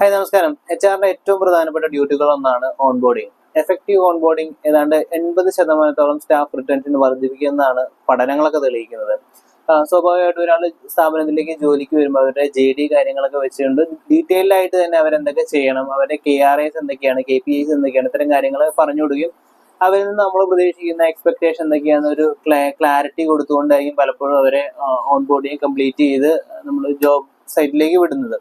Hi നമസ്കാരം. H ആറിന്റെ ഏറ്റവും പ്രധാനപ്പെട്ട ഡ്യൂട്ടികളൊന്നാണ് ഒന്നാണ് onboarding effective onboarding ഏതാണ്ട് എൺപത് ശതമാനത്തോളം സ്റ്റാഫ് റിട്ടൻഷൻ വർദ്ധിപ്പിക്കുന്നതാണ് പഠനങ്ങളൊക്കെ തെളിയിക്കുന്നത്. സ്വാഭാവികമായിട്ടും ഒരാൾ സ്ഥാപനത്തിലേക്ക് ജോലിക്ക് വരുമ്പോൾ അവരുടെ ജെ ഡി കാര്യങ്ങളൊക്കെ വെച്ചുകൊണ്ട് ഡീറ്റെയിൽഡ് ആയിട്ട് തന്നെ അവരെന്തൊക്കെ ചെയ്യണം അവരുടെ കെ ആർ എസ് എന്തൊക്കെയാണ് കെ പി ഐസ് എന്തൊക്കെയാണ് ഇത്തരം കാര്യങ്ങൾ പറഞ്ഞു കൊടുക്കുകയും അവരിൽ നിന്ന് നമ്മൾ പ്രതീക്ഷിക്കുന്ന എക്സ്പെക്ടേഷൻ എന്തൊക്കെയാണ് ഒരു ക്ലാരിറ്റി കൊടുത്തുകൊണ്ടായിരിക്കും പലപ്പോഴും അവരെ ഓൺ ബോർഡിങ് കംപ്ലീറ്റ് ചെയ്ത് നമ്മൾ ജോബ് സൈറ്റിലേക്ക് വിടുന്നത്.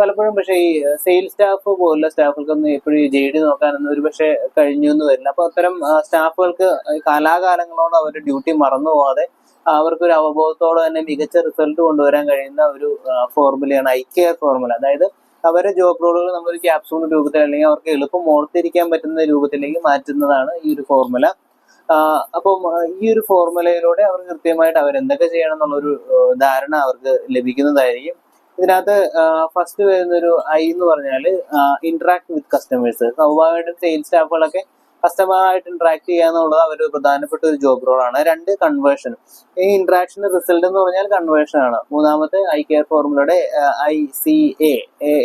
പലപ്പോഴും പക്ഷേ ഈ സെയിൽസ് സ്റ്റാഫ് പോലുള്ള സ്റ്റാഫുകൾക്കൊന്നും എപ്പോഴും ജെ ഡി നോക്കാനൊന്നും ഒരു പക്ഷേ കഴിഞ്ഞു എന്ന് വരില്ല. അപ്പൊ അത്തരം സ്റ്റാഫുകൾക്ക് കാലാകാലങ്ങളോട് അവരുടെ ഡ്യൂട്ടി മറന്നു പോകാതെ അവർക്കൊരു അവബോധത്തോടെ തന്നെ മികച്ച റിസൾട്ട് കൊണ്ടുവരാൻ കഴിയുന്ന ഒരു ഫോർമുലയാണ് ഐ കെയർ ഫോർമുല അതായത് അവരുടെ ജോബ് റോളുകൾ നമ്മളൊരു ക്യാപ്സൂൾ രൂപത്തിൽ അല്ലെങ്കിൽ അവർക്ക് എളുപ്പം ഓർത്തിരിക്കാൻ പറ്റുന്ന രൂപത്തിലേക്ക് മാറ്റുന്നതാണ് ഈ ഒരു ഫോർമുല അപ്പം ഈ ഒരു ഫോർമുലയിലൂടെ അവർ കൃത്യമായിട്ട് അവർ എന്തൊക്കെ ചെയ്യണം എന്നുള്ളൊരു ധാരണ അവർക്ക് ലഭിക്കുന്നതായിരിക്കും. ഇതിനകത്ത് ഫസ്റ്റ് വരുന്ന ഒരു ഐ എന്ന് പറഞ്ഞാൽ ഇന്ററാക്ട് വിത്ത് കസ്റ്റമേഴ്സ് സ്വാഭാവികമായിട്ടും സെയിൽസ് സ്റ്റാഫുകളൊക്കെ കസ്റ്റമറായിട്ട് ഇന്ററാക്ട് ചെയ്യുക എന്നുള്ളത് അവർ പ്രധാനപ്പെട്ട ഒരു ജോബ് റോളാണ് രണ്ട് കൺവേർഷൻ ഈ ഇന്ററാക്ഷൻ റിസൾട്ട് എന്ന് പറഞ്ഞാൽ കൺവേർഷൻ ആണ്. മൂന്നാമത്തെ ഐ കെയർ ഫോർമുലയുടെ ഐ സി എ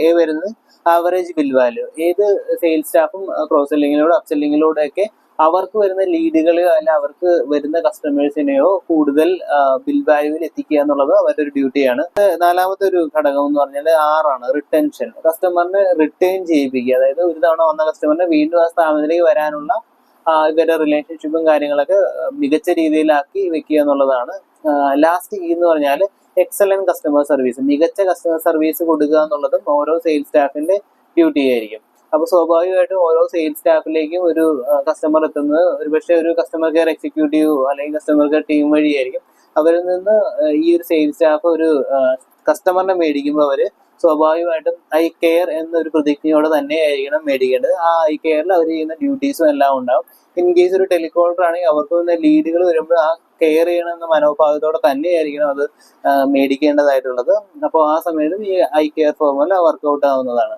എ വരുന്നത് ആവറേജ് ബിൽ വാല്യൂ ഏത് സെയിൽസ് സ്റ്റാഫും ക്രോസ് സെല്ലിങ്ങിലൂടെ അപ് ഒക്കെ അവർക്ക് വരുന്ന ലീഡുകൾ അല്ല അവർക്ക് വരുന്ന കസ്റ്റമേഴ്സിനെയോ കൂടുതൽ ബിൽ വാല്യൂവിൽ എത്തിക്കുക എന്നുള്ളത് അവരുടെ ഒരു ഡ്യൂട്ടിയാണ് നാലാമത്തെ ഒരു ഘടകം എന്ന് പറഞ്ഞാൽ ആറാണ് റിട്ടൻഷൻ കസ്റ്റമറിനെ റിട്ടേൺ ചെയ്യിപ്പിക്കുക. അതായത് ഒരു തവണ വന്ന കസ്റ്റമറിനെ വീണ്ടും ആ സ്ഥാപനത്തിലേക്ക് വരാനുള്ള ഇവരുടെ റിലേഷൻഷിപ്പും കാര്യങ്ങളൊക്കെ മികച്ച രീതിയിലാക്കി വെക്കുക എന്നുള്ളതാണ്. ലാസ്റ്റ് ഈ എന്ന് പറഞ്ഞാൽ എക്സലന്റ് കസ്റ്റമർ സർവീസ് മികച്ച കസ്റ്റമർ സർവീസ് കൊടുക്കുക എന്നുള്ളതും ഓരോ സെയിൽസ് സ്റ്റാഫിന്റെ ഡ്യൂട്ടി ആയിരിക്കും. അപ്പൊ സ്വാഭാവികമായിട്ടും ഓരോ സെയിൽസ് സ്റ്റാഫിലേക്കും ഒരു കസ്റ്റമർ എത്തുന്നത് ഒരു പക്ഷേ ഒരു കസ്റ്റമർ കെയർ എക്സിക്യൂട്ടീവ് അല്ലെങ്കിൽ കസ്റ്റമർ കെയർ ടീം വഴിയായിരിക്കും. അവരിൽ നിന്ന് ഈ ഒരു സെയിൽസ് സ്റ്റാഫ് ഒരു കസ്റ്റമറിനെ മേടിക്കുമ്പോൾ അവർ സ്വാഭാവികമായിട്ടും ഐ കെയർ എന്നൊരു പ്രതിജ്ഞയോടെ തന്നെ ആയിരിക്കണം മേടിക്കേണ്ടത്. ആ ഐ കെയറിൽ അവർ ചെയ്യുന്ന ഡ്യൂട്ടീസും എല്ലാം ഉണ്ടാവും. ഇൻ കേസ് ഒരു ടെലികോളർ ആണെങ്കിൽ അവർക്ക് തന്നെ ലീഡുകൾ വരുമ്പോൾ ആ കെയർ ചെയ്യണം എന്ന മനോഭാവത്തോടെ തന്നെയായിരിക്കണം അത് മേടിക്കേണ്ടതായിട്ടുള്ളത്. അപ്പോൾ ആ സമയത്തും ഈ ഐ കെയർ ഫോർമുല വർക്കൗട്ട് ആവുന്നതാണ്.